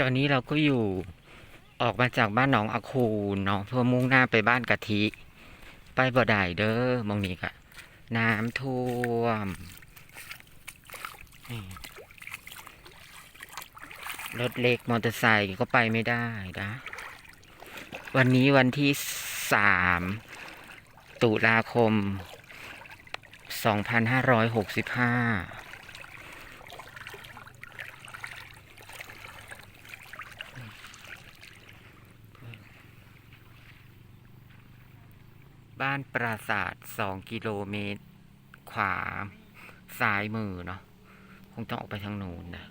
ตอนนี้เราก็อยู่ออกมาจากบ้านหนองอาคูเนาะเพื่อมุ่งหน้าไปบ้านกะทิ ไปบ่ได้เด้อมองนี้กะน้ำท่วมรถเล็กมอเตอร์ไซค์ก็ไปไม่ได้นะ วันนี้วันที่สามตุลาคม2565บ้านปรา ศาสตร์สองกิโลเมตร ขวาซ้ายมือเนาะคงต้องออกไปทางโน้นนะ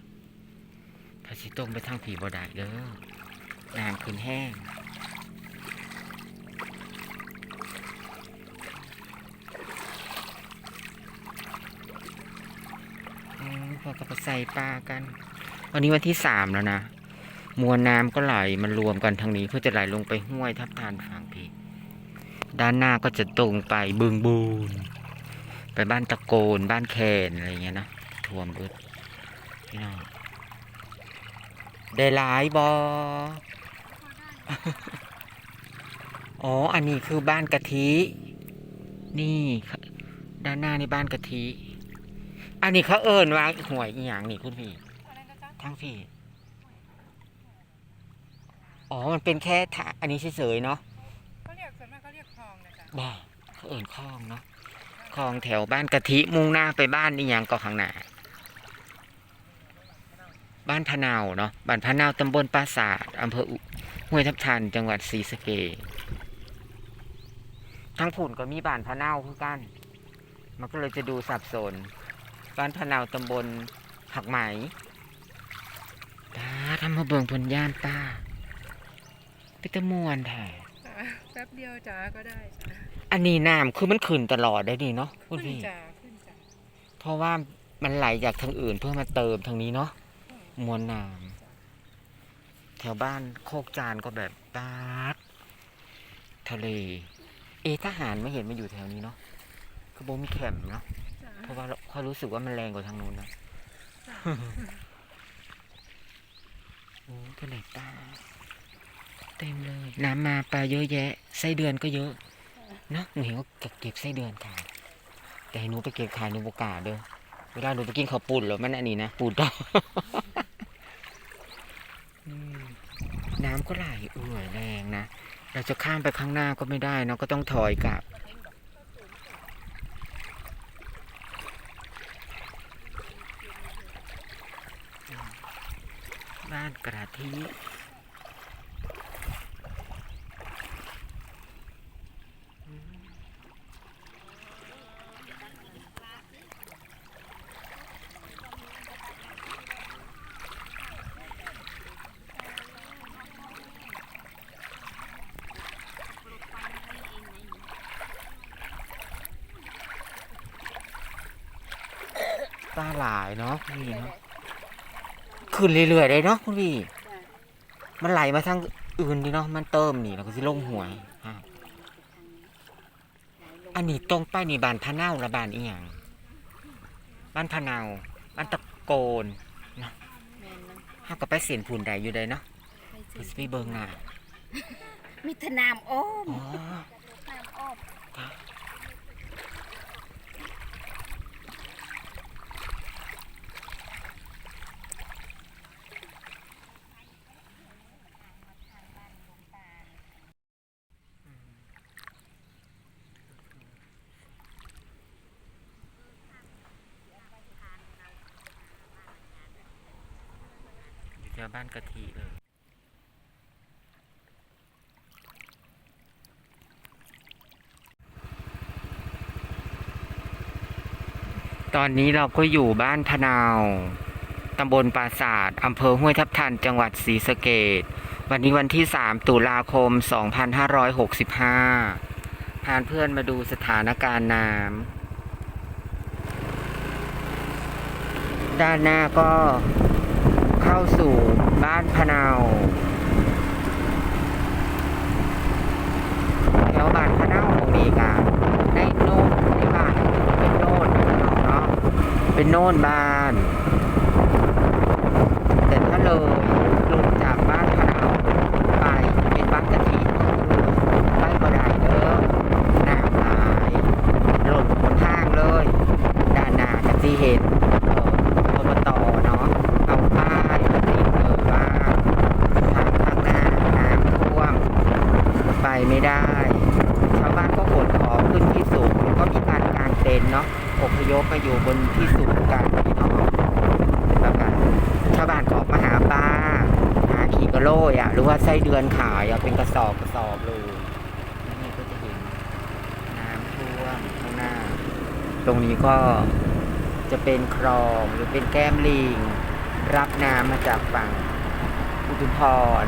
ถ้าชิตรงไปทางผีบ่ได้เด้อน้ำขึ้นแห้งอืมพอก็ไปใส่ปลากัน วันนี้วันที่สามแล้วนะ มวลน้ำก็ไหลมันรวมกันทางนี้เพื่อจะไหลลงไปห้วยทับทานฝั่งพี่ ด้านหน้าก็จะตรงไปบึงบูนไปบ้านตะโกนบ้านแคนอะไรเงี้ยนะท่วมเบิดพี่น้องได้หลายบออ๋อ อันนี้คือบ้านกะทิ นี่ด้านหน้านี่บ้านกะทิ อันนี้เขาเอิญว่าหวยอีหยังนี่คุณพี่ทั้งพี่ อ๋อ มันเป็นแค่ทาอันนี้เฉยๆเนาะ ส่กเขาเรียกคลองนะจ๊ะบ้าเขาเอิญคลองเนาะคลองแถวบ้านกะทิมุ่งหน้าไปบ้านอีหยังก็ข้างหน้าบ้านพะนาวเนาะบ้านพะนาวตำบลปราสาทอำเภอห้วยทับทันจังหวัดศรีสะเกษทั้งผุ่นก็มีบ้านพะเนาคือกัน มันก็เลยจะดูสับสน บ้านพะนาวตำบลผักไหมตาทำมาเบิงผลย่านป้าไปตะมวนแท้ ป๊บเดียวจ้าก็ได้จ้ะอันนี้น้ำคือมันขึ้นตลอดได้ดีเนาะคุขึ้ณนพี่จ้าขึ้นจ้าเพราะว่ามันไหลจากทางอื่นเพื่อมาเติมทางนี้เนาะมวลน้ำแถวบ้านโคกจานก็แบบตาดทะเล เอะทหารไม่เห็นมาอยู่แถวนี้เนาะคือโบมีแคมป์เนาะจ้าเพราะว่าเขารู้สึกว่ามันแรงกว่าทางนู้นนะจ้ะโอ้ทะเลตา เต็มเลย น้ำมาปลาเยอะแยะไส้เดือนก็เยอะเนาะหนูเห็นว่าเก็บเก็บไส้เดือนขายแต่ให้หนูไปเก็บขายหนูบกล้าเด้อเวลาหนูไปกินข้าวปุ่นเหรอมันอันนี้นะปูดองอืมน้ำก็ไหลเอื่อยแรงนะเราจะข้ามไปข้างหน้าก็ไม่ได้เนาะก็ต้องถอยกลับบ้านกระทิ ปลาหลายเนาะคุณพี่เนาะขึ้นเรื่อยๆเลยเนาะคุณพี่ มันไหลมาทางอื่นดีเนาะมันเติมนี่แล้วก็สิลงหวยอะอันนี้ตรงไปนี่บ้านพะเนาละบ้านอีหยังบ้านพะเนาบ้านตะโกนแม่นนะเฮาก็ไปเสียนผุนใดอยู่ใดเนาะไปเพิ่นสิสิไปเบิ่งหน้ามีแตน้ำอ้อมอ๋อน้ำอ้อ ยู่แถวบ้านกะทิเลยตอนนี้เราก็อยู่บ้านพนาว ตำบลปราศาสตร์อำเภอห้วยทับทัน จังหวัดศรีสะเกษวันนี้วันที่ 3 ตุลาคม 2565 พาเพื่อนมาดูสถานการณ์น้ำ ด้านหน้าก็ เข้าสู่บ้านพะนาวแถวบ้านพะนาวตรงนี้กันในโน่นในบ้านเป็นโน่นเนาะเป็นโน่นบ้าน แต่ถ้าเลยลงจาก เห็นเอ่ออบตเนาะเอาป้ายมาติดเลยว่าทางข้างหน้าน้ำท่วม ไม่ได้ ชาวบ้านก็ขนของขึ้นที่สูงก็มีการกางเต็นท์เนาะอพยพมาอยู่บนที่สูงกันพี่น้องแล้วกันชาวบ้านออกมาหาปลาหาขีกระโลยอะหรือว่าไส้เดือนขายอะเป็นกระสอบกระสอบเลยนี่ก็จะเห็นน้ำท่วมข้างหน้า ตรงนี้ก็จะเป็นคลองหรือเป็นแก้มลิง รับน้ำมาจากฝั่งอุทุมพร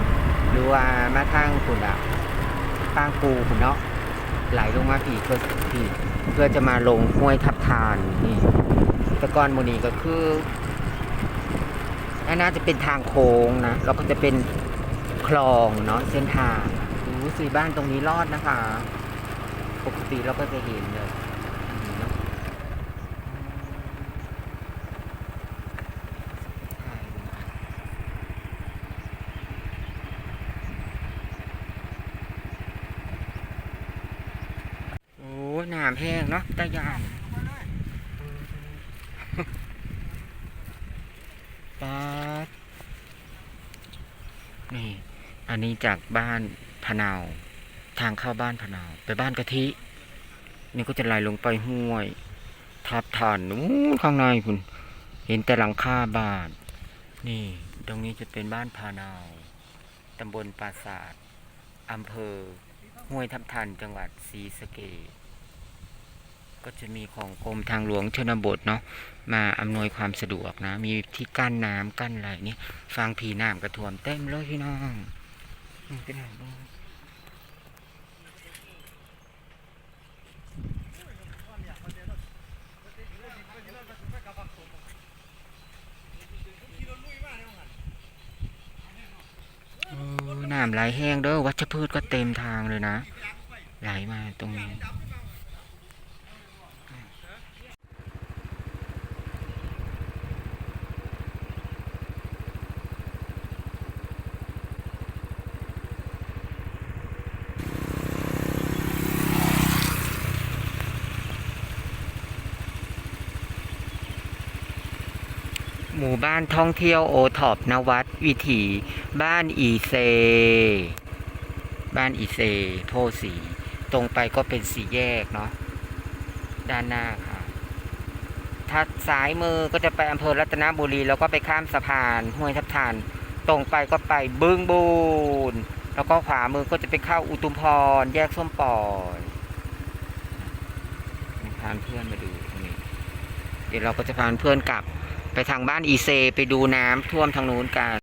หรือว่ามาทางคุณอะ ปางปูเนาะไหลลงมาผีเพื่อผีเพื่อจะมาลงห้วยทับทานนี่ตะกอนโมนีก็คืออันน่าจะเป็นทางโค้งนะแล้วก็จะเป็นคลองเนาะเส้นทางดูสีบ้านตรงนี้รอดนะคะ ปกติเราก็จะเห็นเลยนี่เนาะโอ้น้ำ แห้งเนาะตะยานปาดนี่ อันนี้จากบ้านพะเนาทางเข้าบ้านพะเนาไปบ้านกะทิ นี่ก็จะไหลลงไปห้วย ทับฐานนู้นข้างในคุณ เห็นแต่หลังคาบ้าน นี่ ตรงนี้จะเป็นบ้านพานาว ตำบลปราสาทอำเภอห้วยทับทันจังหวัดศรีสะเกษ ก็จะมีของกรมทางหลวงชนบทเนาะมาอำนวยความสะดวกนะ มีที่กั้นน้ำกั้นอะไรนี่ฟังผีน้ำกระท่วมเต็มเลยพี่น้องอืมเป็นไงบ้างน้ำไหลแห้งเด้อวัชพืชก็เต็มทางเลยนะ ไหลมาตรงนี้ ห มู่บ้านท่องเที่ยวโอท็อปนวัดวิถีบ้านอีเซ บ้านอีเซโพสี ตรงไปก็เป็นสี่แยกเนาะด้านหน้าค่ะถ้าซ้ายมือก็จะไปอำเภอรัตนบุรี แล้วก็ไปข้ามสะพานห้วยทับทาน ตรงไปก็ไปบึงบูนแล้วก็ขวามือก็จะไปเข้าอุตุมพร แยกส้มปล่อยพาเพื่อนมาดูตรงนี้ เดี๋ยวเราก็จะพาเพื่อนกลับ ไปทางบ้านอีเซ ไปดูน้ำท่วมทางนู้นกัน